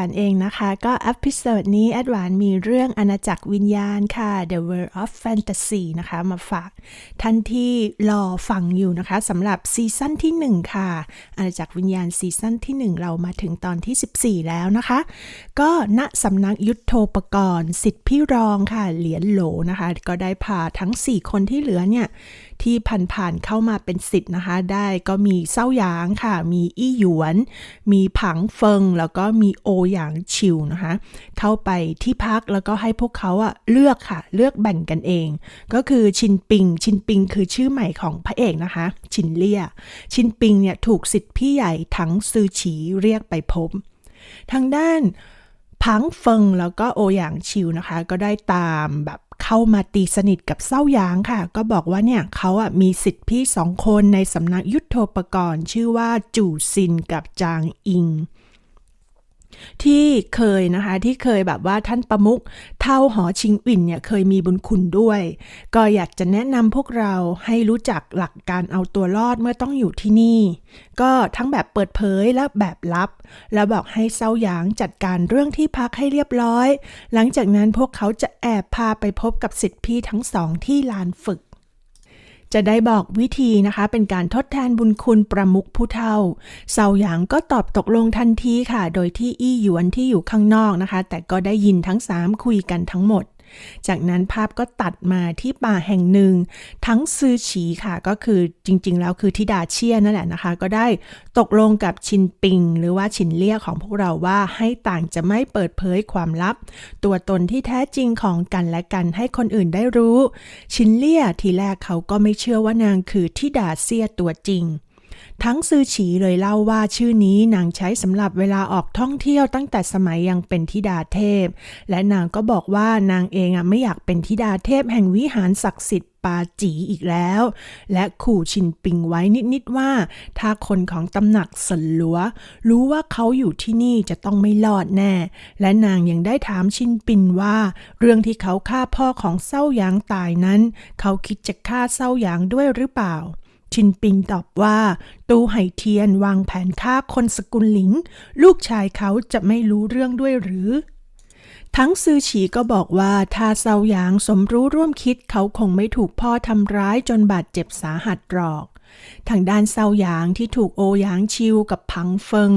านเองนะคะ ก็อพิโซดนี้แอดวานมีเรื่องอาณาจักรวิญญาณค่ะ The World of Fantasy นะคะ มาฝากท่านที่รอฟังอยู่นะคะสำหรับซีซั่นที่ 1 ค่ะ อาณาจักรวิญญาณซีซั่นที่ 1 เรามาถึงตอนที่ 14 แล้วนะคะ ก็ณสำนักยุทธโธปกรณ์สิทธิพี่รองค่ะ เหรียญโหลนะคะ ก็ได้พาทั้ง 4 คนที่เหลือเนี่ยที่ผ่านๆเข้ามาเป็นสิทธิ์นะคะ ได้ก็มีเศร้าหยางค่ะ มีอี้หยวน มีผังเฟิง แล้วก็มีโอหยางชิวนะคะ เข้าไปที่พักแล้วก็ให้พวกเขาอะเลือกค่ะ เลือกแบ่งกันเอง ก็คือชินปิง ชินปิงคือชื่อใหม่ของพระเอกนะคะ ชินเลี่ย ชินปิงเนี่ยถูกสิทธิ์พี่ใหญ่ทั้งซือฉีเรียกไปพบ ทางด้านพังเฟิงแล้วก็โอหยางชิวนะคะ ก็ได้ตามแบบเข้ามาตีสนิทกับเศร้าหยางค่ะ ก็บอกว่าเนี่ยเขาอะมีสิทธิพี่สองคนในสำนักยุทโธปกรณ์ ชื่อว่าจู่ซินกับจางอิง ที่เคยนะคะที่เคยแบบว่าท่านประมุขเท่าหอชิงอิ่นเนี่ยเคยมีบุญคุณด้วย ก็อยากจะแนะนำพวกเราให้รู้จักหลักการเอาตัวรอดเมื่อต้องอยู่ที่นี่ ก็ทั้งแบบเปิดเผยและแบบลับ แล้วบอกให้เซาหยางจัดการเรื่องที่พักให้เรียบร้อย หลังจากนั้นพวกเขาจะแอบพาไปพบกับสิทธิพี่ทั้งสองที่ลานฝึก จะได้บอกวิธีนะคะ เป็นการทดแทนบุญคุณประมุขผู้เฒ่าเซาหยางก็ตอบตกลงทันทีค่ะ โดยที่อี้หยวนที่อยู่ข้างนอกนะคะ แต่ก็ได้ยินทั้งสามคุยกันทั้งหมด จากนั้นภาพก็ตัดมาที่ป่าแห่งหนึ่ง ทั้งซือฉีค่ะก็คือจริงๆ แล้วคือทิดาเชียนั่นแหละนะคะ ก็ได้ตกลงกับชินปิง หรือว่าชินเลี่ยของพวกเราว่าให้ต่างจะไม่เปิดเผยความลับ ตัวตนที่แท้จริงของกันและกันให้คนอื่นได้รู้ ชินเลี่ยทีแรกเขาก็ไม่เชื่อว่านางคือทิดาเซียตัวจริง ทั้งซือฉีเลยเล่าว่าชื่อนี้นางใช้สำหรับเวลาออกท่องเที่ยวตั้งแต่สมัยยังเป็นธิดาเทพ และนางก็บอกว่านางเองอะไม่อยากเป็นธิดาเทพแห่งวิหารศักดิ์สิทธิ์ปาจีอีกแล้ว และขู่ชินปิงไว้นิด ๆ ว่า ถ้าคนของตำหนักสนหลัว รู้ว่าเขาอยู่ที่นี่จะต้องไม่รอดแน่ และนางยังได้ถามชินปิงว่า เรื่องที่เขาฆ่าพ่อของเศร้าหยางตายนั้น เขาคิดจะฆ่าเศร้าหยางด้วยหรือเปล่า ชินปิงตอบว่า ตูไห่เทียนวางแผนฆ่าคนสกุลหลิง ลูกชายเขาจะไม่รู้เรื่องด้วยหรือ ทั้งซือฉีก็บอกว่าถ้าเซาหยางสมรู้ร่วมคิดเขาคงไม่ถูกพ่อทำร้ายจนบาดเจ็บสาหัสหรอกทางด้านเซาหยางที่ถูกโอหยางชิวกับพังเฟิง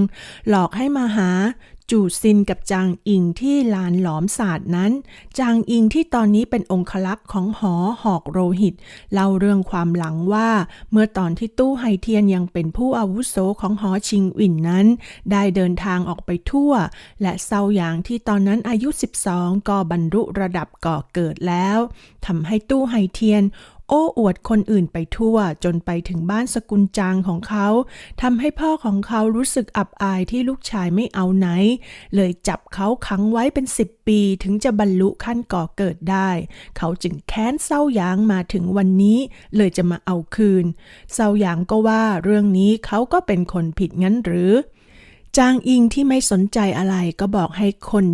หลอกให้มาหา จูซินกับจางอิงที่ลานหลอมศาสตร์นั้น จางอิงที่ตอนนี้เป็นองคลักษ์ของหอหอกโรหิต เล่าเรื่องความหลังว่า เมื่อตอนที่ตู้ไฮเทียนยังเป็นผู้อาวุโสของหอชิงอินนั้น ได้เดินทางออกไปทั่ว และเซาหยางที่ตอนนั้นอายุ 12 ก็บรรลุระดับก่อเกิดแล้วทำให้ตู้ไฮเทียน โอ้อวดคนอื่นไปทั่วจนไปถึงบ้านสกุลจางของเขาทำให้พ่อของเขารู้สึกอับอายที่ลูกชายไม่เอาไหน เลยจับเขาขังไว้เป็นสิบปีถึงจะบรรลุขั้นก่อเกิดได้ เขาจึงแค้นเศร้าหยางมาถึงวันนี้ เลยจะมาเอาคืน เศร้าหยางก็ว่าเรื่องนี้เขาก็เป็นคนผิดงั้นหรือจางอิงที่ไม่สนใจอะไรก็บอกให้คน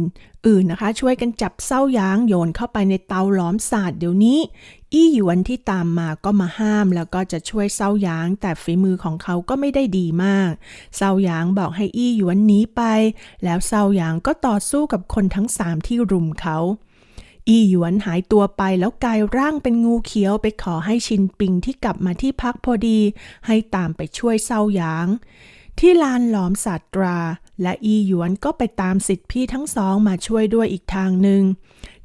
อื่นนะคะ ช่วยกันจับเศร้าหยางโยนเข้าไปในเตาหลอมศาสตร์เดี๋ยวนี้ อี้หยวนที่ตามมาก็มาห้ามแล้วก็จะช่วยเศร้าหยาง แต่ฝีมือของเขาก็ไม่ได้ดีมากเศร้าหยางบอกให้อี้หยวนหนีไป แล้วเศร้าหยางก็ต่อสู้กับคนทั้งสามที่รุมเขาอี้หยวนหายตัวไปแล้วกลายร่างเป็นงูเขียวไปขอให้ชินปิงที่กลับมาที่พักพอดี ให้ตามไปช่วยเศร้าหยาง ที่ลานหลอมศาสตรา และอีหยวนก็ไปตามสิทธิพี่ทั้งสองมาช่วยด้วยอีกทางหนึ่ง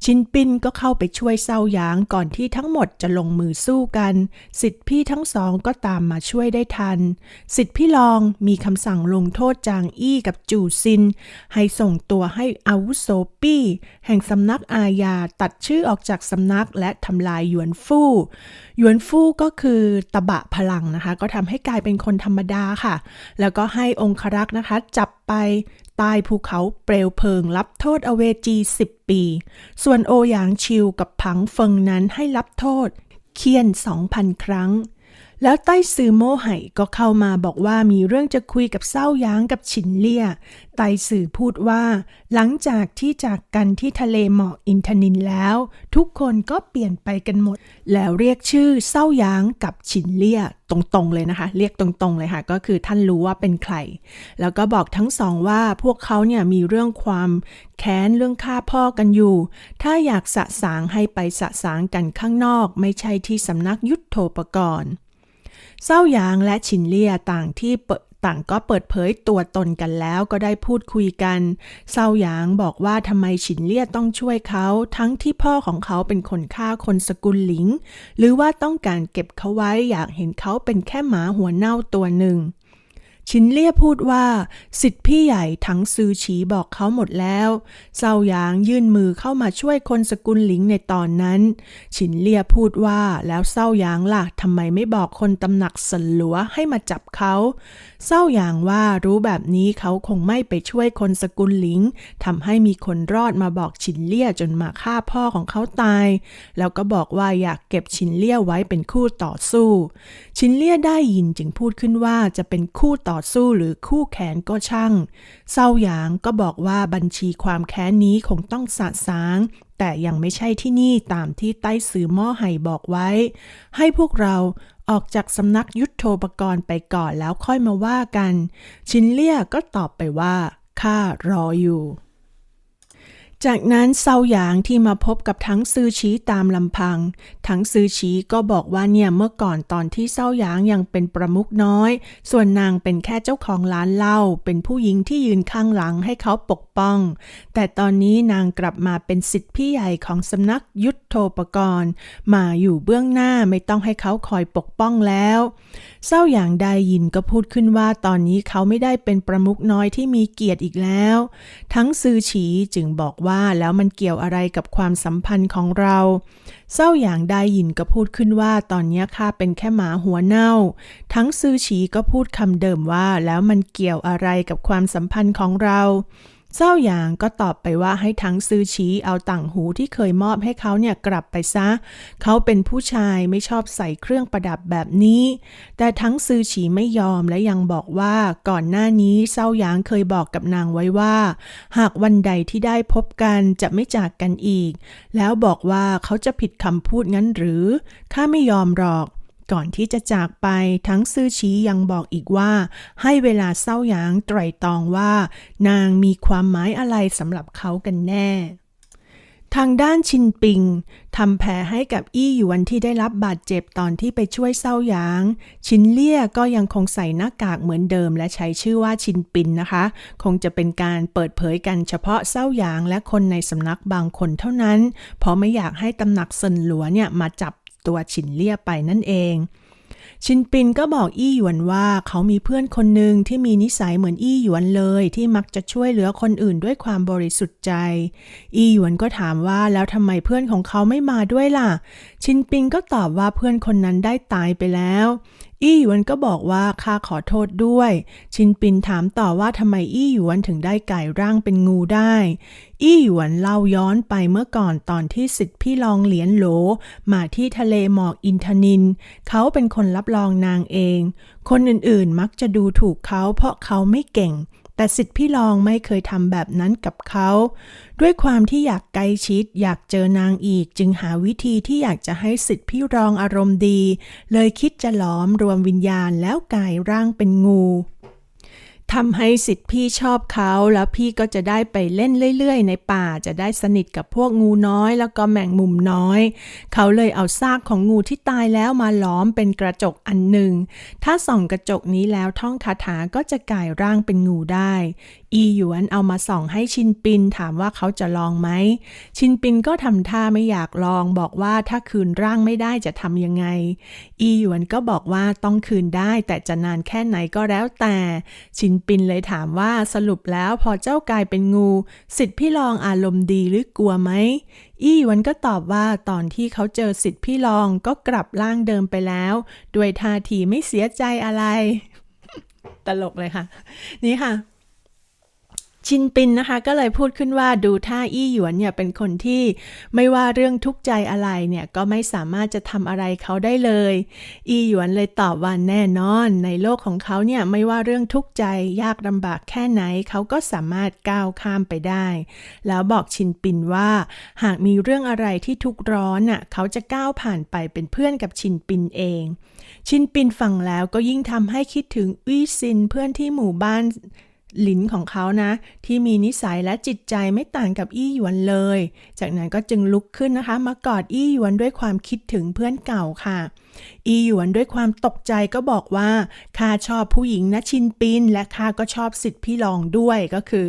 ชินปินก็เข้าไปช่วยเศร้าหยางก่อนที่ทั้งหมดจะลงมือสู้กัน สิทธิพี่ทั้งสองก็ตามมาช่วยได้ทัน สิทธิพี่ลองมีคำสั่งลงโทษจางอี้กับจูซิน ให้ส่งตัวให้อาวุโสปี้ แห่งสำนักอาญาตัดชื่อออกจากสำนักและทำลายหยวนฟู่ หยวนฟู่ก็คือตะบะพลังนะคะ ก็ทำให้กลายเป็นคนธรรมดาค่ะ แล้วก็ให้องครักษ์นะคะ จับไป ใต้ภูเขาเปลวเพลิงรับโทษอเวจี10ปี ส่วนโอหยางชิวกับผังเฟิงนั้นให้รับโทษ เคียน2,000ครั้ง แล้วใต้ซือโมไห่ก็เข้ามาบอกว่ามีเรื่องจะคุยกับเศร้าหยางกับฉินเลี่ย ไต้ซือพูดว่า หลังจากที่จากกันที่ทะเลหมอกอินทนินแล้ว ทุกคนก็เปลี่ยนไปกันหมด แล้วเรียกชื่อเศร้าหยางกับฉินเลี่ยตรงๆเลยนะคะ เรียกตรงๆเลยค่ะ ก็คือท่านรู้ว่าเป็นใคร แล้วก็บอกทั้งสองว่าพวกเขาเนี่ยมีเรื่องความแค้นเรื่องฆ่าพ่อกันอยู่ ถ้าอยากสะสางให้ไปสะสางกันข้างนอก ไม่ใช่ที่สำนักยุทธโธปกรณ์ เศร้าหยางและฉินเลียต่างที่เปิดต่างก็เปิดเผยตัวตนกันแล้วก็ได้พูดคุยกัน เซาหยางบอกว่าทำไมฉินเลี่ยต้องช่วยเขา ทั้งที่พ่อของเขาเป็นคนฆ่าคนสกุลหลิง หรือว่าต้องการเก็บเขาไว้อยากเห็นเขาเป็นแค่หมาหัวเน่าตัวหนึ่ง ชินเลี่ยพูดว่าสิทธิพี่ใหญ่ทั้งซือฉีบอกเขาหมดแล้วเซาหยางยื่นมือเข้ามาช่วยคนสกุลหลิงในตอนนั้น ชินเลี่ยพูดว่าแล้วเซาหยางล่ะทำไมไม่บอกคนตำหนักสันหลัวให้มาจับเขาเซาหยางว่ารู้แบบนี้เขาคงไม่ไปช่วยคนสกุลหลิงทำให้มีคนรอดมาบอกชินเลี่ยจนมาฆ่าพ่อของเขาตาย แล้วก็บอกว่าอยากเก็บชินเลี่ยไว้เป็นคู่ต่อสู้ ชินเลี่ยได้ยินจึงพูดขึ้นว่าจะเป็นคู่ต่อสู้หรือคู่แขนก็ช่าง เซาหยางก็บอกว่าบัญชีความแค้นนี้คงต้องสะสาง แต่ยังไม่ใช่ที่นี่ตามที่ใต้สื่อม่อไห่บอกไว้ ให้พวกเราออกจากสำนักยุทธโธปกรณ์ไปก่อนแล้วค่อยมาว่ากัน ชินเลี่ยก็ตอบไปว่าข้ารออยู่ จากนั้นเซาหยางที่มาพบกับทั้งซือชีตามลำพัง ทั้งซือชีก็บอกว่าเนี่ยเมื่อก่อนตอนที่เซาหยางยังเป็นประมุขน้อย ส่วนนางเป็นแค่เจ้าของร้านเหล้าเป็นผู้หญิงที่ยืนข้างหลังให้เขาปกป้อง แต่ตอนนี้นางกลับมาเป็นสิทธิพี่ใหญ่ของสำนักยุทธโธปกรณ์ มาอยู่เบื้องหน้าไม่ต้องให้เขาคอยปกป้องแล้วเศร้าอย่างได้ยินก็พูดขึ้นว่าตอนนี้เขาไม่ได้เป็นประมุขน้อยที่มีเกียรติอีกแล้ว ทั้งซือฉีจึงบอกว่าแล้วมันเกี่ยวอะไรกับความสัมพันธ์ของเรา เศร้าอย่างได้ยินก็พูดขึ้นว่าตอนนี้ข้าเป็นแค่หมาหัวเน่า ทั้งซือฉีก็พูดคำเดิมว่าแล้วมันเกี่ยวอะไรกับความสัมพันธ์ของเรา เจ้าหยางก็ตอบไปว่าให้ทั้งซื้อชี้เอาต่างหูที่เคยมอบให้เขาเนี่ยกลับไปซะ เขาเป็นผู้ชายไม่ชอบใส่เครื่องประดับแบบนี้ แต่ทั้งซื้อฉีไม่ยอมและยังบอกว่าก่อนหน้านี้เศร้าหยางเคยบอกกับนางไว้ว่า หากวันใดที่ได้พบกันจะไม่จากกันอีก แล้วบอกว่าเขาจะผิดคำพูดงั้นหรือข้าไม่ยอมหรอก ก่อนที่จะจากไปทั้งซื่อชี้ยังบอกอีกว่า ให้เวลาเศร้าหยางไตรตองว่า นางมีความหมายอะไรสำหรับเขากันแน่ ทางด้านชินปิงทำแผลให้กับอี้หยวนที่ได้รับบาดเจ็บตอนที่ไปช่วยเศร้าหยาง ชินเลี่ยก็ยังคงใส่หน้ากากเหมือนเดิม และใช้ชื่อว่าชินปินนะคะ คงจะเป็นการเปิดเผยกันเฉพาะเศร้าหยางและคนในสำนักบางคนเท่านั้น เพราะไม่อยากให้ตำหนักเซินหลัวเนี่ยมาจับ ตัวชินเลี่ยไปนั่นเอง ชินปินก็บอกอี้หยวนว่าเขามีเพื่อนคนหนึ่งที่มีนิสัยเหมือนอี้หยวนเลย ที่มักจะช่วยเหลือคนอื่นด้วยความบริสุทธิ์ใจ อี้หยวนก็ถามว่าแล้วทำไมเพื่อนของเขาไม่มาด้วยล่ะ ชินปิงก็ตอบว่าเพื่อนคนนั้นได้ตายไปแล้ว อี้หยวนก็บอกว่าข้าขอโทษด้วย ชินปินถามต่อว่าทำไมอี้หยวนถึงได้กลายร่างเป็นงูได้ อี้หยวนเล่าย้อนไปเมื่อก่อนตอนที่สิทธิพี่ลองเหลียนโหล มาที่ทะเลหมอกอินทนิน เขาเป็นคนรับรองนางเอง คนอื่นๆมักจะดูถูกเขาเพราะเขาไม่เก่ง แต่สิทธิพี่ลองไม่เคยทำแบบนั้นกับเขา ด้วยความที่อยากใกล้ชิด อยากเจอนางอีก จึงหาวิธีที่อยากจะให้สิทธิพี่รองอารมณ์ดี เลยคิดจะหลอมรวมวิญญาณแล้วกลายร่างเป็นงู ทำให้สิทธิ์พี่ชอบเขาแล้วพี่ก็จะได้ไปเล่นเรื่อยๆ ในป่าจะได้สนิทกับพวกงูน้อยแล้วก็แมงมุมน้อย เขาเลยเอาซากของงูที่ตายแล้วมาล้อมเป็นกระจกอันหนึ่ง ถ้าส่องกระจกนี้แล้วท่องคาถาก็จะกลายร่างเป็นงูได้ อีหยวนเอามาส่องให้ชินปินถามว่าเขาจะลองไหม ชินปินก็ทำท่าไม่อยากลองบอกว่าถ้าคืนร่างไม่ได้จะทำยังไง อีหยวนก็บอกว่าต้องคืนได้แต่จะนานแค่ไหนก็แล้วแต่ ชินปินเลยถามว่าสรุปแล้วพอเจ้ากลายเป็นงู สิทธิพี่ลองอารมณ์ดีหรือกลัวไหมอี้หวันก็ตอบว่าตอนที่เขาเจอสิทธิพี่ลองก็กลับร่างเดิมไปแล้ว ด้วยท่าทีไม่เสียใจอะไร ตลกเลยค่ะ นี่ค่ะ ชินปินนะคะก็เลยพูดขึ้นว่าดูท่าอี้หยวนเนี่ยเป็นคนที่ไม่ว่าเรื่องทุกข์ใจอะไรเนี่ยก็ไม่สามารถจะทำอะไรเขาได้เลย อี้หยวนเลยตอบว่าแน่นอน ในโลกของเขาเนี่ยไม่ว่าเรื่องทุกข์ใจยากลำบากแค่ไหนเขาก็สามารถก้าวข้ามไปได้ แล้วบอกชินปินว่า หากมีเรื่องอะไรที่ทุกข์ร้อนน่ะเขาจะก้าวผ่านไปเป็นเพื่อนกับชินปินเอง ชินปินฟังแล้วก็ยิ่งทำให้คิดถึงอุ้ซินเพื่อนที่หมู่บ้าน หลินของเขานะ ที่มีนิสัยและจิตใจไม่ต่างกับอี้หยวนเลย จากนั้นก็จึงลุกขึ้นนะคะ มากอดอี้หยวนด้วยความคิดถึงเพื่อนเก่าค่ะ อี้หยวนด้วยความตกใจก็บอกว่าข้าชอบผู้หญิงนะชินปิน และข้าก็ชอบสิทธิพี่รองด้วยก็คือ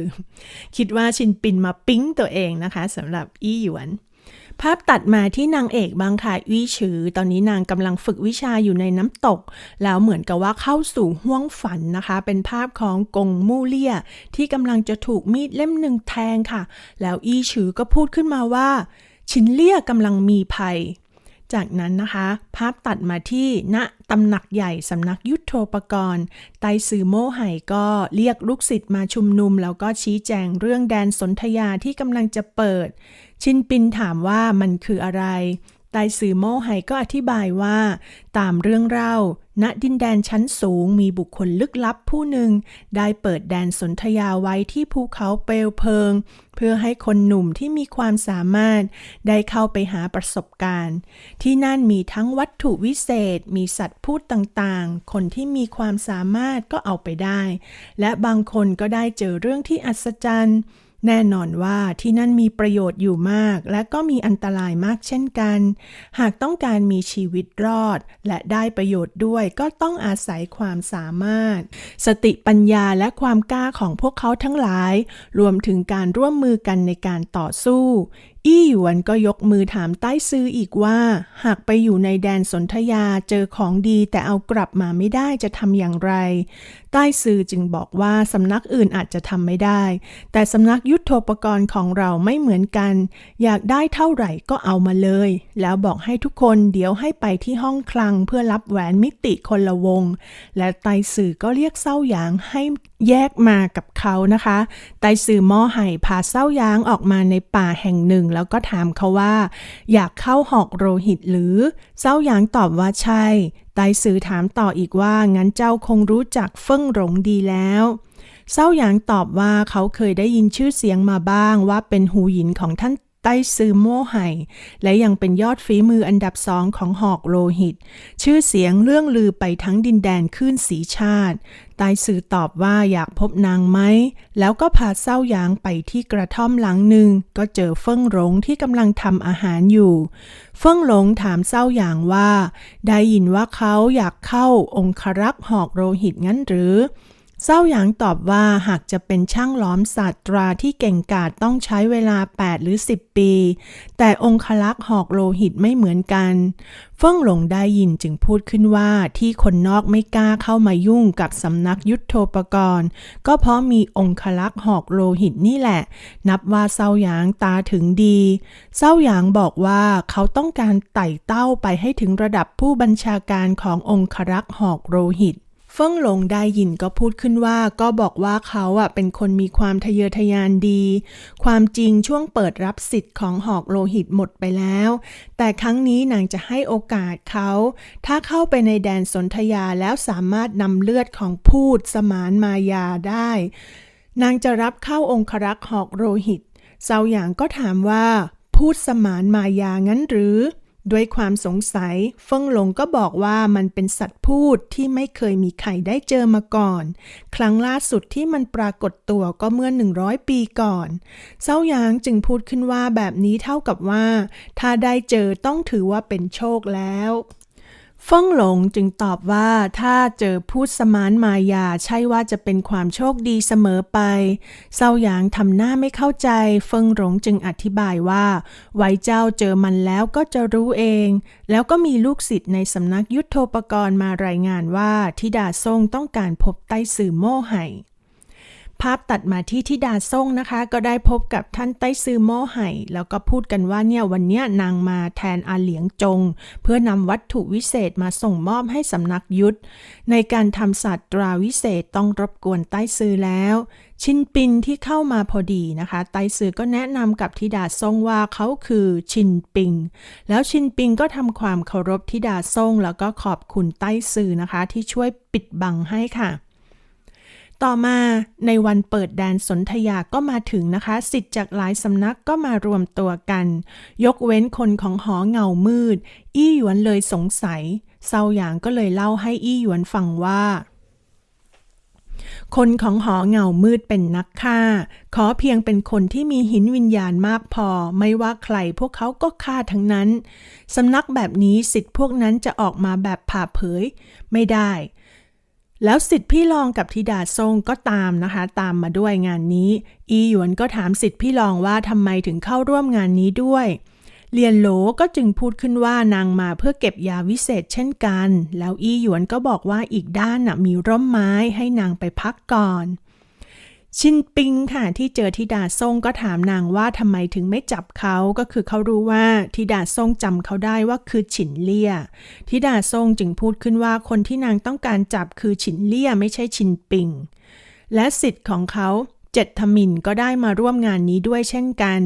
คิดว่าชินปินมาปิ๊งตัวเองนะคะสำหรับอี้หยวน ภาพตัดมาที่นางเอกบางค่ะวิชือ ตอนนี้นางกำลังฝึกวิชาอยู่ในน้ำตก แล้วเหมือนกับว่าเข้าสู่ห้วงฝันนะคะ เป็นภาพของกงมู่เลี่ย ที่กำลังจะถูกมีดเล่มหนึ่งแทงค่ะ แล้วอีชือก็พูดขึ้นมาว่า ชินเลี่ยกำลังมีภัย จากนั้นนะคะ ภาพตัดมาที่ณตำหนักใหญ่สำนักยุทโธปกรณ์ ไตสือโมไห่ก็เรียกลูกศิษย์มาชุมนุม แล้วก็ชี้แจงเรื่องแดนสนธยาที่กำลังจะเปิด ชินปินถามว่ามันคืออะไรไตสือโมไห่ก็อธิบายว่า ตามเรื่องเล่า ณดินแดนชั้นสูงมีบุคคลลึกลับผู้หนึ่ง ได้เปิดแดนสนธยาไว้ที่ภูเขาเปลวเพลิง เพื่อให้คนหนุ่มที่มีความสามารถ ได้เข้าไปหาประสบการณ์ ที่นั่นมีทั้งวัตถุวิเศษ มีสัตว์พูดต่างๆ คนที่มีความสามารถก็เอาไปได้ และบางคนก็ได้เจอเรื่องที่อัศจรรย์ แน่นอนว่าที่นั่นมีประโยชน์อยู่มาก และก็มีอันตรายมากเช่นกัน หากต้องการมีชีวิตรอด และได้ประโยชน์ด้วยก็ต้องอาศัยความสามารถ สติปัญญาและความกล้าของพวกเขาทั้งหลาย รวมถึงการร่วมมือกันในการต่อสู้ อี้หยวนก็ยกมือถามใต้ซื้ออีกว่า หากไปอยู่ในแดนสนธยาเจอของดีแต่เอากลับมาไม่ได้จะทำอย่างไร ใต้ซื้อจึงบอกว่าสำนักอื่นอาจจะทำไม่ได้ แต่สำนักยุทโธปกรณ์ของเราไม่เหมือนกัน อยากได้เท่าไหร่ก็เอามาเลย แล้วบอกให้ทุกคนเดี๋ยวให้ไปที่ห้องคลังเพื่อรับแหวนมิติคนละวง และไตสื่อก็เรียกเศร้าหยางให้แยกมากับเขานะคะ ไตสื่อม้อไห่พาเศร้าหยางออกมาในป่าแห่งหนึ่งแล้วก็ถามเขาว่า อยากเข้าหอกโรหิตหรือเศร้าหยางตอบว่าใช่ ไตสือถามต่ออีกว่า งั้นเจ้าคงรู้จักเฟิ่งหลงดีแล้วเศร้าหยางตอบว่าเขาเคยได้ยินชื่อเสียงมาบ้างว่าเป็นหูหยินของท่านไต้ซือโม่ไห่ และยังเป็นยอดฝีมืออันดับสองของหอกโลหิต ชื่อเสียงเรื่องลือไปทั้งดินแดนขึ้นสีชาติ ไต้สื่อตอบว่าอยากพบนางไหม แล้วก็พาเศร้าหยางไปที่กระท่อมหลังหนึ่ง ก็เจอเฟิ่งหลงที่กำลังทำอาหารอยู่ เฟิ่งหลงถามเศร้าหยางว่า ได้ยินว่าเขาอยากเข้าองครักษ์หอกโรหิตงั้นหรือ เศร้าหยางตอบว่าหากจะเป็นช่างล้อมศาสตราที่เก่งกาจต้องใช้เวลา 8 หรือ 10 ปี แต่องคลักษ์หอกโลหิตไม่เหมือนกัน เฟิ่งหลงได้ยินจึงพูดขึ้นว่าที่คนนอกไม่กล้าเข้ามายุ่งกับสำนักยุทธโธปกรณ์ ก็เพราะมีองคลักษ์หอกโลหิตนี่แหละ นับว่าเศร้าหยางตาถึงดีเศร้าหยางบอกว่าเขาต้องการไต่เต้าไปให้ถึงระดับผู้บัญชาการขององครักษ์หอกโลหิต เฟิ่งหลงได้ยินก็พูดขึ้นว่าก็บอกว่าเขาอะเป็นคนมีความทะเยอทะยานดี ความจริงช่วงเปิดรับสิทธิ์ของหอกโลหิตหมดไปแล้ว แต่ครั้งนี้นางจะให้โอกาสเขา ถ้าเข้าไปในแดนสนธยาแล้วสามารถนำเลือดของพูดสมานมายาได้ นางจะรับเข้าองครักษ์หอกโลหิตเซาหยางก็ถามว่าพูดสมานมายางั้นหรือ ด้วยความสงสัยเฟิงหลงก็บอกว่ามันเป็นสัตว์พูดที่ไม่เคยมีใครได้เจอมาก่อน ครั้งล่าสุดที่มันปรากฏตัวก็เมื่อ 100 ปีก่อนเซาหยางจึงพูดขึ้นว่าแบบนี้เท่ากับว่า ถ้าได้เจอต้องถือว่าเป็นโชคแล้ว เฟิ่งหลงจึงตอบว่าถ้าเจอพูดสมานมายาใช่ว่าจะเป็นความโชคดีเสมอไป เซาหยางทำหน้าไม่เข้าใจเฟิงหลงจึงอธิบายว่า ไว้เจ้าเจอมันแล้วก็จะรู้เอง แล้วก็มีลูกศิษย์ในสำนักยุทธโธปกรณ์มารายงานว่าทิดาซ่งต้องการพบไต้สื่อโม่ไห่ ภาพตัดมาที่ทิดาซ่งนะคะ ก็ได้พบกับท่านไต้ซือโม่ไห่แล้วก็พูดกันว่าเนี่ยวันเนี้ยนางมาแทนอาเหลียงจง เพื่อนำวัตถุวิเศษมาส่งมอบให้สำนักยุทธในการทำศาสตราวิเศษต้องรบกวนไต้ซือแล้ว ชินปินที่เข้ามาพอดีนะคะ ไต้ซือก็แนะนำกับทิดาซ่งว่าเขาคือชินปิง แล้วชินปิงก็ทำความเคารพทิดาซ่งแล้วก็ขอบคุณไต้ซือนะคะ ที่ช่วยปิดบังให้ค่ะ ต่อมาในวันเปิดแดนสนธยาก็มาถึงนะคะสิทธิ์จากหลายสำนักก็มารวมตัวกัน ยกเว้นคนของหอเงามืด อี้หยวนเลยสงสัยเซาหยางก็เลยเล่าให้อี้หยวนฟังว่า คนของหอเงามืดเป็นนักฆ่า ขอเพียงเป็นคนที่มีหินวิญญาณมากพอ ไม่ว่าใครพวกเขาก็ฆ่าทั้งนั้นสำนักแบบนี้สิทธิ์พวกนั้นจะออกมาแบบผ่าเผย ไม่ได้ แล้วสิทธิ์พี่รองกับธิดาทรงก็ตามนะคะ ตามมาด้วยงานนี้ อีหยวนก็ถามสิทธิ์พี่รองว่าทำไมถึงเข้าร่วมงานนี้ด้วยเลียนโหลก็จึงพูดขึ้นว่านางมาเพื่อเก็บยาวิเศษเช่นกัน แล้วอีหยวนก็บอกว่าอีกด้านน่ะมีร่มไม้ให้นางไปพักก่อน ชินปิงค่ะที่เจอทิดาซ่งก็ถามนางว่าทำไมถึงไม่จับเขาก็คือเขารู้ว่าทิดาซ่งจำเขาได้ว่าคือฉินเลี่ยทิดาซ่งจึงพูดขึ้นว่าคนที่นางต้องการจับคือฉินเลี่ยไม่ใช่ชินปิง และสิทธิ์ของเขาเจ็ดทมินก็ได้มาร่วมงานนี้ด้วยเช่นกัน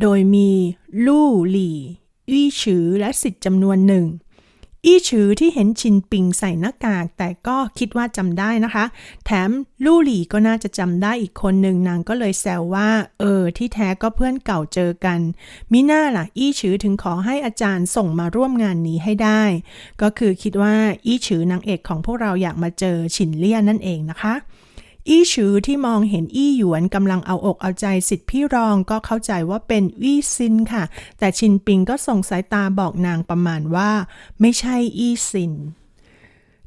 โดยมีลู่หลี่อี้ฉือและสิทธิ์จำนวนหนึ่ง อี้ฉือที่เห็นชินปิงใส่หน้ากาก แต่ก็คิดว่าจำได้นะคะ แถมลู่หลี่ก็น่าจะจำได้อีกคนหนึ่งนางก็เลยแซวว่า เออ ที่แท้ก็เพื่อนเก่าเจอกัน มิน่าล่ะ อี้ฉือถึงขอให้อาจารย์ส่งมาร่วมงานนี้ให้ได้ ก็คือคิดว่าอี้ฉือนางเอกของพวกเราอยากมาเจอฉินเลี่ยนั่นเองนะคะ อี้ชือที่มองเห็นอี้หยวนกำลังเอาอกเอาใจสิทธิพี่รองก็เข้าใจว่าเป็นอี้ซินค่ะ แต่ชินปิงก็ส่งสายตาบอกนางประมาณว่า ไม่ใช่อี้ซิน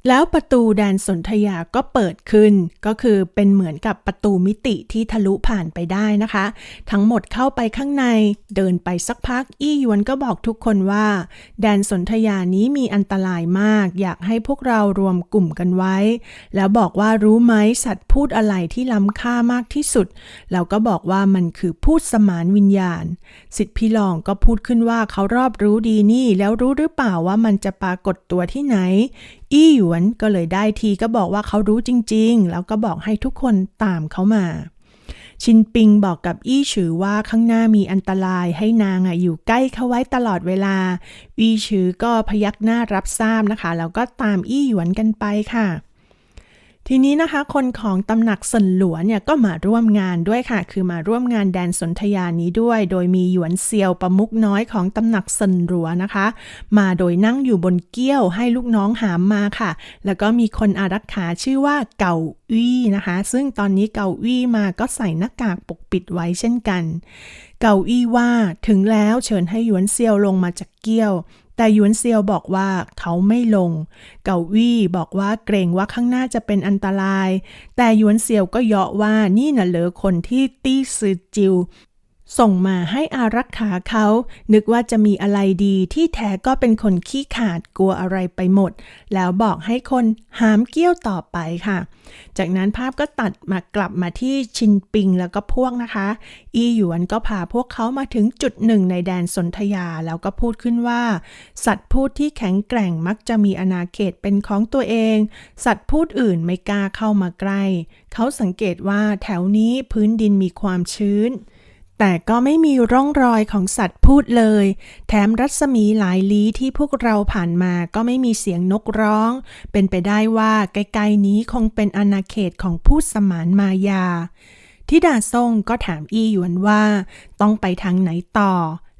แล้วประตูแดนสนธยาก็เปิดขึ้น ก็คือเป็นเหมือนกับประตูมิติที่ทะลุผ่านไปได้นะคะ ทั้งหมดเข้าไปข้างในเดินไปสักพักอี้หยวนก็บอกทุกคนว่า แดนสนธยานี้มีอันตรายมาก อยากให้พวกเรารวมกลุ่มกันไว้ แล้วบอกว่ารู้ไหมสัตว์พูดอะไรที่ล้ำค่ามากที่สุดแล้วก็บอกว่ามันคือพูดสมานวิญญาณ สิทธิพี่ลองก็พูดขึ้นว่าเขารอบรู้ดีนี่แล้วรู้หรือเปล่าว่ามันจะปรากฏตัวที่ไหนอี้หยวนก็เลยได้ทีก็บอกว่าเขารู้จริง ๆ แล้วก็บอกให้ทุกคนตามเขามา ชินปิงบอกกับอี้ฉือว่าข้างหน้ามีอันตรายให้นางอะอยู่ใกล้เขาไว้ตลอดเวลา อี้ฉือก็พยักหน้ารับทราบนะคะ แล้วก็ตามอี้หยวนกันไปค่ะ ทีนี้นะคะคนของตำหนักสนหลวนเนี่ยก็มาร่วมงานด้วยค่ะ คือมาร่วมงานแดนสนธยานี้ด้วย โดยมีหยวนเซียวประมุกน้อยของตำหนักสนหลัวนะคะ มาโดยนั่งอยู่บนเกี้ยวให้ลูกน้องหามมาค่ะ แล้วก็มีคนอารักขาชื่อว่าเก่าอี้นะคะ ซึ่งตอนนี้เก่าอี้มาก็ใส่หน้ากากปกปิดไว้เช่นกัน เก่าอี้ว่าถึงแล้วเชิญให้หยวนเซียวลงมาจากเกี้ยว แต่หยวนเซียวบอกว่าเขาไม่ลง เกาวี่บอกว่าเกรงว่าข้างหน้าจะเป็นอันตราย แต่หยวนเซียวก็เยาะว่านี่น่ะเหลือคนที่ตี้ซือจิว ส่งมาให้อารักขาเขา นึกว่าจะมีอะไรดีที่แท้ก็เป็นคนขี้ขาดกลัวอะไรไปหมด แล้วบอกให้คนหามเกี้ยวต่อไปค่ะ จากนั้นภาพก็ตัดมากลับมาที่ชินปิงแล้วก็พวกนะคะ อีหยวนก็พาพวกเขามาถึงจุดหนึ่งในแดนสนธยาแล้วก็พูดขึ้นว่า สัตว์พูดที่แข็งแกร่งมักจะมีอาณาเขตเป็นของตัวเอง สัตว์พูดอื่นไม่กล้าเข้ามาใกล้ เขาสังเกตว่าแถวนี้พื้นดินมีความชื้น แต่ก็ไม่มีร่องรอยของสัตว์พูดเลย แถมรัศมีหลายลี้ที่พวกเราผ่านมาก็ไม่มีเสียงนกร้อง เป็นไปได้ว่าใกล้ๆนี้คงเป็นอาณาเขตของผู้สมานมายาทิดาซ่งก็ถามอี้หยวนว่า ต้องไปทางไหนต่อ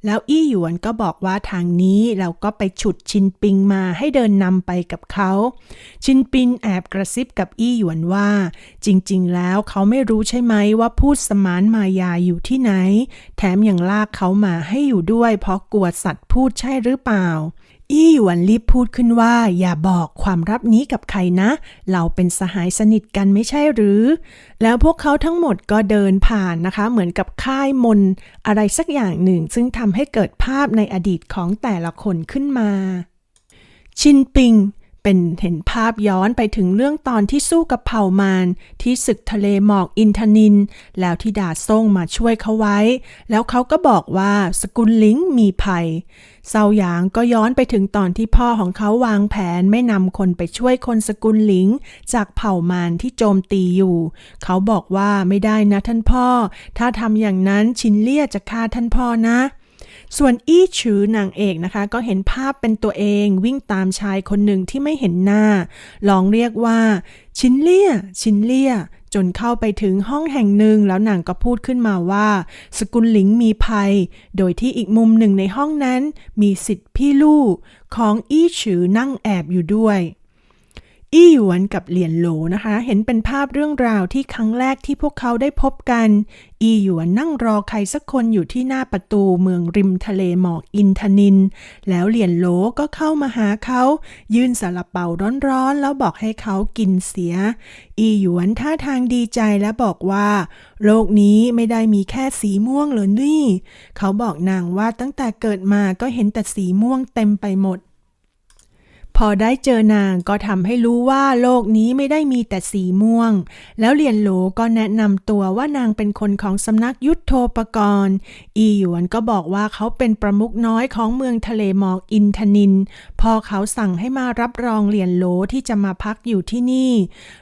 แล้วอี้หยวนก็บอกว่าทางนี้เราก็ไปฉุดชินปิงมาให้เดินนำไปกับเขา ชินปิงแอบกระซิบกับอี้หยวนว่า จริงๆ แล้วเขาไม่รู้ใช่ไหมว่าพูดสมานมายาอยู่ที่ไหน แถมยังลากเขามาให้อยู่ด้วยเพราะกลัวสัตว์พูดใช่หรือเปล่า อี้หยวนรีบพูดขึ้นว่า อย่าบอกความลับนี้กับใครนะ เราเป็นสหายสนิทกันไม่ใช่หรือ แล้วพวกเขาทั้งหมดก็เดินผ่านนะคะ เหมือนกับค่ายมนอะไรสักอย่างหนึ่ง ซึ่งทำให้เกิดภาพในอดีตของแต่ละคนขึ้นมา ชินปิง เป็นเห็นภาพย้อนไปถึงเรื่องตอนที่สู้กับเผ่ามารที่ศึกทะเลหมอกอินทนิน แล้วที่ดาซ่งมาช่วยเขาไว้ แล้วเขาก็บอกว่าสกุลลิงมีภัยเซาหยางก็ย้อนไปถึงตอนที่พ่อของเขาวางแผนไม่นำคนไปช่วยคนสกุลลิงจากเผ่ามารที่โจมตีอยู่ เขาบอกว่าไม่ได้นะท่านพ่อ ถ้าทำอย่างนั้นชินเลี่ยจะฆ่าท่านพ่อนะ ส่วนอี้ฉือนางเอกนะคะ ก็เห็นภาพเป็นตัวเองวิ่งตามชายคนหนึ่งที่ไม่เห็นหน้า ลองเรียกว่า ชินเลี่ย ชินเลี่ย จนเข้าไปถึงห้องแห่งหนึ่งแล้วนางก็พูดขึ้นมาว่า สกุลหลิงมีภัย โดยที่อีกมุมหนึ่งในห้องนั้น มีสิทธิพี่ลู่ของอี้ฉือนั่งแอบอยู่ด้วย อี้หยวนกับเหลียนโหลนะคะ เห็นเป็นภาพเรื่องราวที่ครั้งแรกที่พวกเขาได้พบกัน อี้หยวนนั่งรอใครสักคนอยู่ที่หน้าประตูเมืองริมทะเลหมอกอินทนิน แล้วเหลียนโหลก็เข้ามาหาเขา ยื่นสาลาเปาร้อนๆ แล้วบอกให้เขากินเสีย อีหยวนท่าทางดีใจและบอกว่า โลกนี้ไม่ได้มีแค่สีม่วงเหรอนี่ เขาบอกนางว่าตั้งแต่เกิดมาก็เห็นแต่สีม่วงเต็มไปหมด พอได้เจอนางก็ทำให้รู้ว่าโลกนี้ไม่ได้มีแต่สีม่วง แล้วเหรียนโหลก็แนะนำตัวว่านางเป็นคนของสำนักยุทธโธปกรณ์ อีหยวนก็บอกว่าเขาเป็นประมุขน้อยของเมืองทะเลหมอกอินทนิน พอเขาสั่งให้มารับรองเหรียญโหลที่จะมาพักอยู่ที่นี่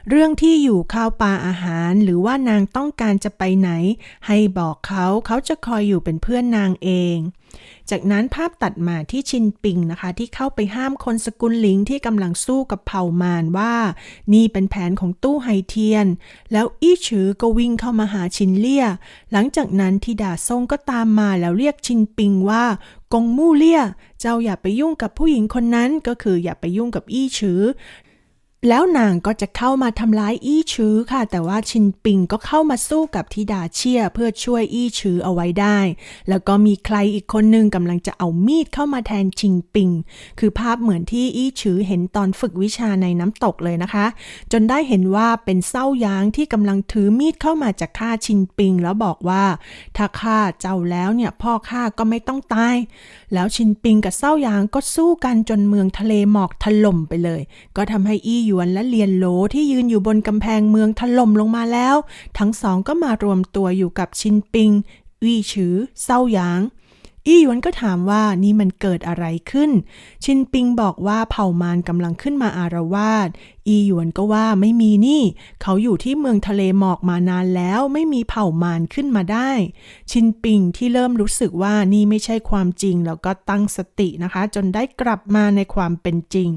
เรื่องที่อยู่ข้าวปลาอาหารหรือว่านางต้องการจะไปไหน ให้บอกเขาเขาจะคอยอยู่เป็นเพื่อนนางเอง จากนั้นภาพตัดมาที่ชินปิงนะคะ ที่เข้าไปห้ามคนสกุลหลิงที่กำลังสู้กับเผ่ามารว่า นี่เป็นแผนของตู้ไฮเทียน แล้วอี้ฉือก็วิ่งเข้ามาหาชินเลี่ย หลังจากนั้นทิดาซ่งก็ตามมาแล้วเรียกชินปิงว่ากงมู่เลี่ย เจ้าอย่าไปยุ่งกับผู้หญิงคนนั้นก็คืออย่าไปยุ่งกับอี้ฉือ แล้วนางก็จะเข้ามาทำร้ายอี้ชื้อค่ะ แต่ว่าชินปิงก็เข้ามาสู้กับธิดาเชี่ยเพื่อช่วยอี้ชื้อเอาไว้ได้ แล้วก็มีใครอีกคนหนึ่งกำลังจะเอามีดเข้ามาแทนชินปิง คือภาพเหมือนที่อี้ชื้อเห็นตอนฝึกวิชาในน้ำตกเลยนะคะ จนได้เห็นว่าเป็นเศร้ายางที่กำลังถือมีดเข้ามาจะฆ่าชินปิง แล้วบอกว่า ถ้าฆ่าเจ้าแล้วเนี่ยพ่อข้าก็ไม่ต้องตาย แล้วชินปิงกับเศร้ายางก็สู้กันจนเมืองทะเลหมอกถล่มไปเลย ก็ทำให้อี้หยวนและเลียนโหลที่ยืนอยู่บนกำแพงเมืองถล่มลงมาแล้ว ทั้งสองก็มารวมตัวอยู่กับชินปิงวี่ฉือเศร้าหยาง อี้หยวนก็ถามว่านี่มันเกิดอะไรขึ้น ชินปิงบอกว่าเผ่ามารกำลังขึ้นมาอารวาสอีหยวนก็ว่าไม่มีนี่ เขาอยู่ที่เมืองทะเลหมอกมานานแล้วไม่มีเผ่ามารขึ้นมาได้ ชินปิงที่เริ่มรู้สึกว่านี่ไม่ใช่ความจริงแล้วก็ตั้งสตินะคะ จนได้กลับมาในความเป็นจริง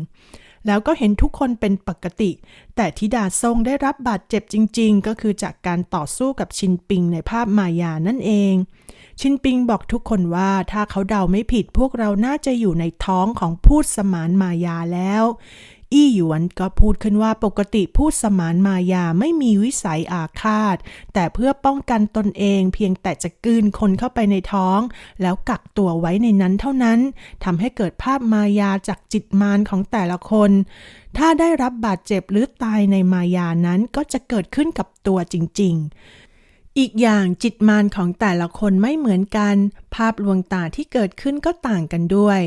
แล้วก็เห็นทุกคนเป็นปกติ แต่ทิดาทรงได้รับบาดเจ็บจริง ๆ ก็คือจากการต่อสู้กับชินปิงในภาพมายานั่นเอง ชินปิงบอกทุกคนว่าถ้าเขาเดาไม่ผิดพวกเราน่าจะอยู่ในท้องของพูดสมานมายาแล้ว อี้หยวนก็พูดขึ้นว่าปกติพูดสมานมายาไม่มีวิสัยอาฆาต แต่เพื่อป้องกันตนเองเพียงแต่จะกืนคนเข้าไปในท้อง แล้วกักตัวไว้ในนั้นเท่านั้นทำให้เกิดภาพมายาจากจิตมารของแต่ละคน ถ้าได้รับบาดเจ็บหรือตายในมายานั้นก็จะเกิดขึ้นกับตัวจริงๆอีกอย่างจิตมารของแต่ละคนไม่เหมือนกัน ภาพลวงตาที่เกิดขึ้นก็ต่างกันด้วย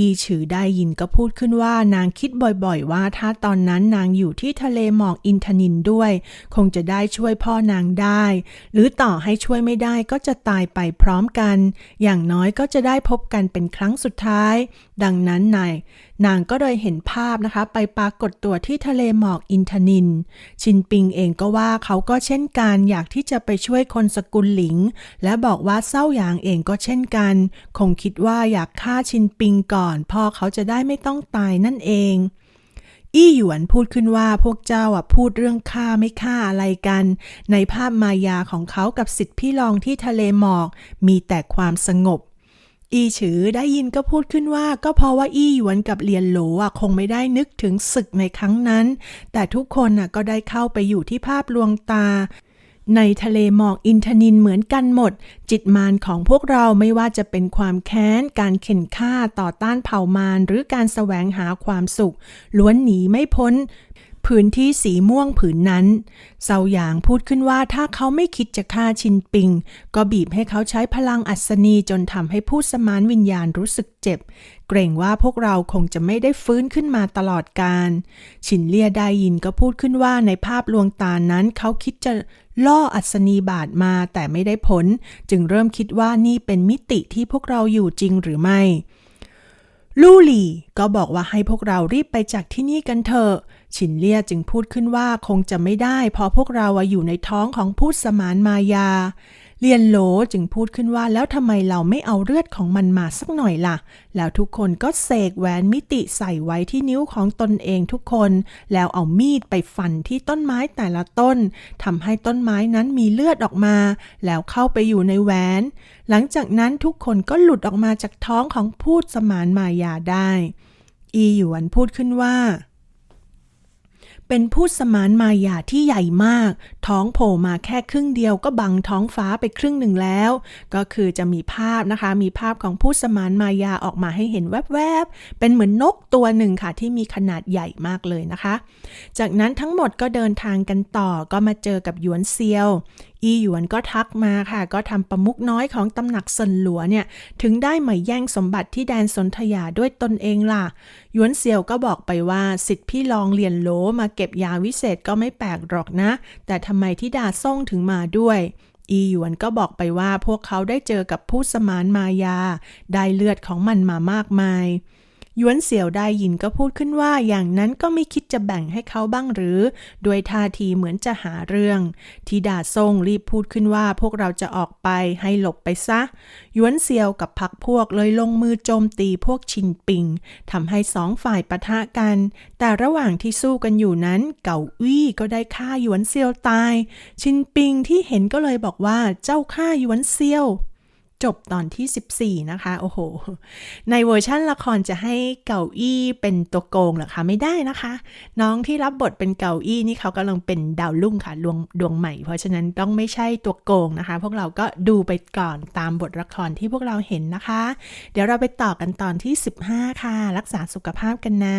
อีฉือได้ยินก็พูดขึ้นว่านางคิดบ่อยๆ ว่าถ้าตอนนั้นนางอยู่ที่ทะเลหมอกอินทนินด้วย คงจะได้ช่วยพ่อนางได้ หรือต่อให้ช่วยไม่ได้ก็จะตายไปพร้อมกัน อย่างน้อยก็จะได้พบกันเป็นครั้งสุดท้าย ดังนั้นนายนางก็เลยเห็นภาพนะคะ ไปปรากฏตัวที่ทะเลหมอกอินทนิน ชินปิงเองก็ว่าเขาก็เช่นกันอยากที่จะไปช่วยคนสกุลหลิง และบอกว่าเศร้าหยางเองก็เช่นกัน คงคิดว่าอยากฆ่าชินปิงก่อนพ่อเขาจะได้ไม่ต้องตายนั่นเอง อี้หยวนพูดขึ้นว่าพวกเจ้าอะพูดเรื่องฆ่าไม่ฆ่าอะไรกัน ในภาพมายาของเขากับสิทธิพี่รองที่ทะเลหมอก มีแต่ความสงบอีฉือได้ยินก็พูดขึ้นว่าก็เพราะว่าอี้หยวนกับเหลียนโหลอะคงไม่ได้นึกถึงศึกในครั้งนั้น แต่ทุกคนอะก็ได้เข้าไปอยู่ที่ภาพลวงตา ในทะเลหมอกอินทนินเหมือนกันหมด จิตมารของพวกเราไม่ว่าจะเป็นความแค้น การเข็นฆ่าต่อต้านเผ่ามารหรือการแสวงหาความสุข ล้วนหนีไม่พ้น พื้นที่สีม่วงผืนนั้นเซาหยางพูดขึ้นว่าถ้าเขาไม่คิดจะฆ่าชินปิง ก็บีบให้เขาใช้พลังอัศนีจนทำให้ผู้สมานวิญญาณรู้สึกเจ็บ เกรงว่าพวกเราคงจะไม่ได้ฟื้นขึ้นมาตลอดการชินเลียได้ยินก็พูดขึ้นว่าในภาพลวงตานั้นเขาคิดจะล่ออัศนีบาทมาแต่ไม่ได้ผล จึงเริ่มคิดว่านี่เป็นมิติที่พวกเราอยู่จริงหรือไม่ลู่หลี่ก็บอกว่าให้พวกเรารีบไปจากที่นี่กันเถอะ ฉินเลียจึงพูดขึ้นว่าคงจะไม่ได้เพราะพวกเราอยู่ในท้องของผู้สมานมายา เลียนโหลจึงพูดขึ้นว่าแล้วทำไมเราไม่เอาเลือดของมันมาสักหน่อยล่ะ แล้วทุกคนก็เสกแหวนมิติใส่ไว้ที่นิ้วของตนเองทุกคน แล้วเอามีดไปฟันที่ต้นไม้แต่ละต้นทำให้ต้นไม้นั้นมีเลือดออกมา แล้วเข้าไปอยู่ในแหวน หลังจากนั้นทุกคนก็หลุดออกมาจากท้องของพูดสมานมายาได้ อีหยวนพูดขึ้นว่า เป็นผู้สมานมายาที่ใหญ่มากท้องโผล่มาแค่ครึ่งเดียวก็บังท้องฟ้าไปครึ่งหนึ่งแล้ว ก็คือจะมีภาพนะคะ มีภาพของพูดสมานมายาออกมาให้เห็นแวบๆ เป็นเหมือนนกตัวหนึ่งค่ะที่มีขนาดใหญ่มากเลยนะคะ จากนั้นทั้งหมดก็เดินทางกันต่อก็มาเจอกับหยวนเซียวอีหยวนก็ทักมาค่ะ ก็ทำประมุกน้อยของตำหนักเซินหลัวเนี่ย ถึงได้มาแย่งสมบัติที่แดนสนธยาด้วยตนเองล่ะ หยวนเซียวก็บอกไปว่าสิทธิพี่ลองเรียนโลมาเก็บยาวิเศษก็ไม่แปลกหรอกนะ แต่ททำไมที่ดาซ่งถึงมาด้วย อีหยวนก็บอกไปว่าพวกเขาได้เจอกับผู้สมานมายา ได้เลือดของมันมามากมาย ยวนเสี่ยวได้ยินก็พูดขึ้นว่าอย่างนั้นก็ไม่คิดจะแบ่งให้เขาบ้างหรือโดยท่าทีเหมือนจะหาเรื่องทีดาซ่งรีบพูดขึ้นว่าพวกเราจะออกไปให้หลบไปซะยวนเซียวกับพักพวกเลยลงมือโจมตีพวกชินปิงทำให้สองฝ่ายปะทะกัน แต่ระหว่างที่สู้กันอยู่นั้นเก่าอี้ก็ได้ฆ่ายวนเซียวตาย ชินปิงที่เห็นก็เลยบอกว่าเจ้าฆ่ายวนเซียว จบตอนที่ 14 นะคะ โอ้โห ในเวอร์ชั่นละครจะให้เก่าอี้เป็นตัวโกงหรอคะ ไม่ได้นะคะ น้องที่รับบทเป็นเก่าอี้นี่เขากำลังเป็นดาวรุ่งค่ะดวงดวงใหม่ เพราะฉะนั้นต้องไม่ใช่ตัวโกงนะคะ พวกเราก็ดูไปก่อนตามบทละครที่พวกเราเห็นนะคะ เดี๋ยวเราไปต่อกันตอนที่ 15 ค่ะ รักษาสุขภาพกันนะ